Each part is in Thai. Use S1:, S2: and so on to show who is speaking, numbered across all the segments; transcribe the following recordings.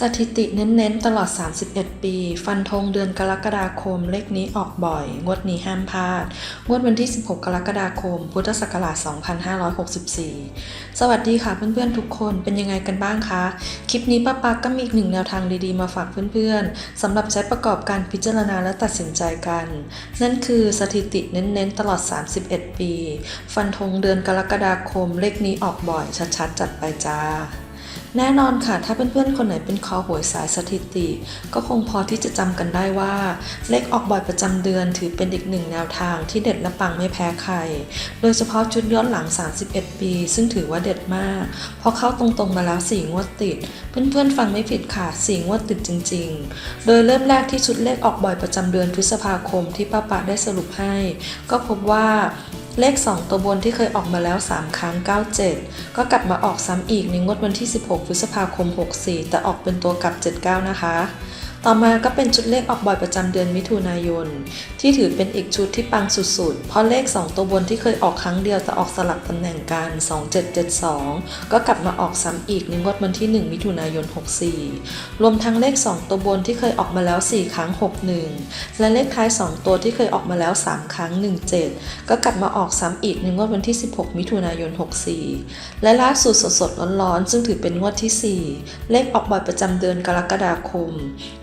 S1: สถิติเน้นๆ ตลอด 31 ปี ฟันธงเดือนกรกฎาคม เลขนี้ออกบ่อย งวดนี้ห้ามพลาด งวดวันที่ 16 กรกฎาคม พุทธศักราช 2564 สวัสดีค่ะเพื่อนๆทุกคนเป็นยังไงกันบ้างคะ คลิปนี้ป้าปาก็มีอีกหนึ่งแนวทางดีๆ มาฝากเพื่อนๆสำหรับใช้ประกอบการพิจารณาและตัดสินใจกัน นั่นคือสถิติเน้นๆ ตลอด 31 ปี ฟันธงเดือนกรกฎาคม เลขนี้ออกบ่อยชัดๆ จัดไปจ้า แน่นอนค่ะ ถ้าเเพื่อนๆ คนไหนเป็นคอหวยสายสถิติ ก็คงพอที่จะจำกันได้ว่า เลขออกบ่อยประจำเดือนถือเป็นอีกหนึ่งแนวทางที่เด็ดและปังไม่แพ้ใคร โดยเฉพาะชุดย้อนหลัง 31 ปี ซึ่งถือว่าเด็ดมาก เพราะเข้าตรงๆมาแล้ว4งวดติด เพื่อนๆ ฟังไม่ผิดค่ะ4งวดติดจริง ๆ โดยเริ่มแรกที่ชุดเลขออกบ่อยประจำเดือนพฤษภาคมที่ป้าปะได้สรุปให้ ก็พบว่า เลข 2 ตัวบนที่เคยออกมาแล้ว 3 ครั้ง 97 ก็กลับมาออกซ้ำอีกในงวดวันที่ 16 พฤษภาคม 64 แต่ออกเป็นตัวกลับ 79 นะคะ ต่อมาก็เป็นชุดเลขออกบ่อยประจำเดือนมิถุนายน ที่ถือเป็นอีกชุดที่ปังสุดๆ เพราะเลข 2 ตัวบนที่เคยออกครั้งเดียวแต่ออกสลับตำแหน่งกัน 2772 ก็กลับมาออกซ้ำอีกในงวดวันที่ 1 มิถุนายน 64 รวมทั้งเลข 2 ตัวบนที่เคยออกมาแล้ว 4 ครั้ง 61 และเลขท้าย 2 ตัวที่เคยออกมาแล้ว 3 ครั้ง 17 ก็กลับมาออกซ้ำอีกในงวดวันที่ 16 มิถุนายน 64 และล่าสุดสดๆร้อนๆซึ่งถือเป็นงวดที่ 4 เลขออกบ่อยประจำเดือนกรกฎาคม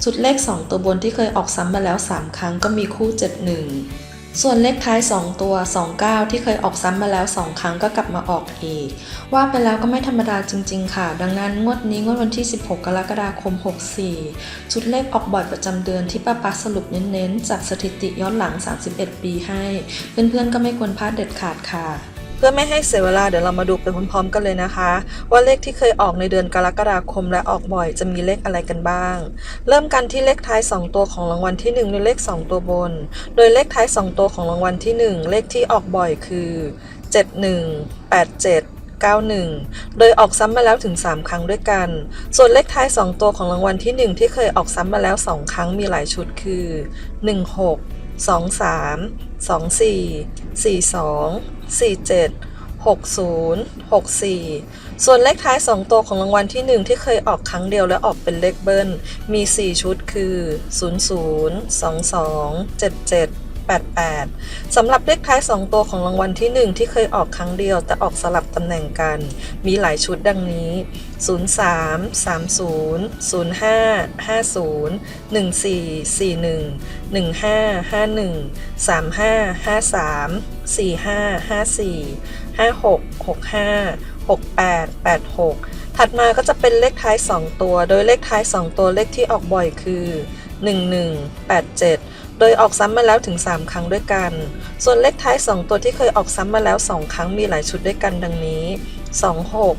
S1: สุดเลข 2 ตัวบนที่เคยออกซ้ำมาแล้ว 3 ครั้งก็มีคู่ 71 ส่วนเลขท้าย 2 ตัว 29 ที่เคยออกซ้ำมาแล้ว 2 ครั้งก็กลับมาออกอีก ว่าไปแล้วก็ไม่ธรรมดาจริง ๆ ค่ะ ดังนั้นงวดนี้งวดวันที่ 16 กรกฎาคม 64 ชุดเลขออกบ่อยประจำเดือนที่ป้าปักสรุปเน้นๆ จากสถิติย้อนหลัง 31 ปีให้ เพื่อนๆก็ไม่ควรพลาดเด็ดขาดค่ะ พื่อไม่ให้เสียเวลาเดี๋ยวเรามาดูไปพร้อมๆกันเลยนะคะ ว่าเลขที่เคยออกในเดือนกรกฎาคมและออกบ่อยจะมีเลขอะไรกันบ้าง เริ่มกันที่เลขท้าย 2 ตัวของรางวัลที่1โดยเลข 2 ตัวบน โดยเลขท้าย 2 ตัวของรางวัลที่ 1 เลขที่ออกบ่อยคือ 71 87 91 โดยออกซ้ำมาแล้วถึง 3 ครั้งด้วยกัน ส่วนเลขท้าย 2 ตัวของรางวัลที่ 1 ที่เคยออกซ้ำมาแล้ว 2 ครั้งมีหลายชุดคือ 16 23 24 42 47 60 64 ส่วนเลขท้าย 2 ตัวของรางวัลที่ 1 ที่เคยออกครั้งเดียวและออกเป็นเลขเบิ้ล มี 4 ชุดคือ 00 22 77 88 สำหรับเลขท้าย 2 ตัวของรางวัลที่ 1 ที่เคยออกครั้งเดียว แต่ออกสลับตำแหน่งกัน มีหลายชุดดังนี้ 03 30 05 50 14 41 15 51 35 53 45 54 56 65 68 86 ถัดมาก็จะเป็นเลขท้าย 2 ตัว โดยเลขท้าย 2 ตัวเลขที่ออกบ่อยคือ 11 87 โดยออกซ้ำมาแล้วถึง 3 ครั้งด้วยกัน ส่วนเลขท้าย 2 ตัวที่เคยออกซ้ำมาแล้ว 2 ครั้งมีหลายชุดด้วยกันดังนี้ 26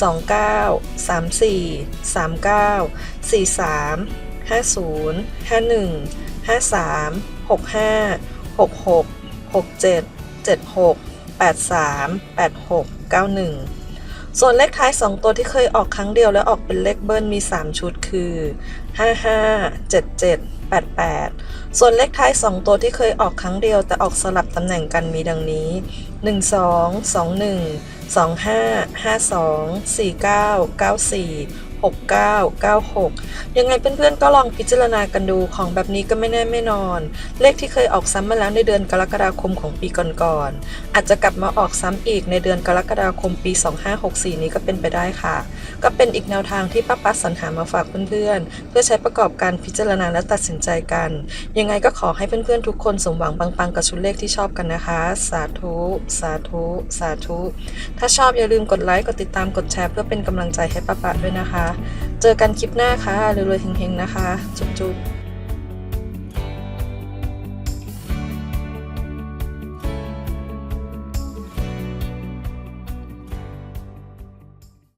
S1: 29 34 39 43 50 51 53 65 66 67 76 83 86 91 ส่วนเลขท้าย 2 ตัวที่เคยออกครั้งเดียวและออกเป็นเลขเบิ้ลมี 3 ชุดคือ 55 77 88 ส่วนเลขท้าย 2 ตัวที่เคยออกครั้งเดียวแต่ออกสลับตำแหน่งกันมีดังนี้ 12 21 25 52 49 94 69 96 ยังไงเพื่อนๆก็ลองพิจารณากันดูของแบบนี้ก็ไม่แน่ไม่นอน เลขที่เคยออกซ้ำมาแล้วในเดือนกรกฎาคมของปีก่อนๆอาจจะกลับมาออกซ้ำอีกในเดือนกรกฎาคมปี 2564 นี้ก็เป็นไปได้ค่ะ ก็เป็นอีกแนวทางที่ป้าปัสสรรหามาฝากเพื่อนๆ เพื่อใช้ประกอบการพิจารณาและตัดสินใจกัน ยังไงก็ขอให้เพื่อนๆทุกคนสมหวังปังๆกับชุดเลขที่ชอบกันนะคะ สาธุ สาธุ สาธุ ถ้าชอบอย่าลืมกดไลค์ กดติดตาม กดแชร์เพื่อเป็นกำลังใจให้ป้าปะด้วยนะคะเจอกันคลิปหน้าค่ะรวยๆเฮงๆนะคะ จุ๊บๆ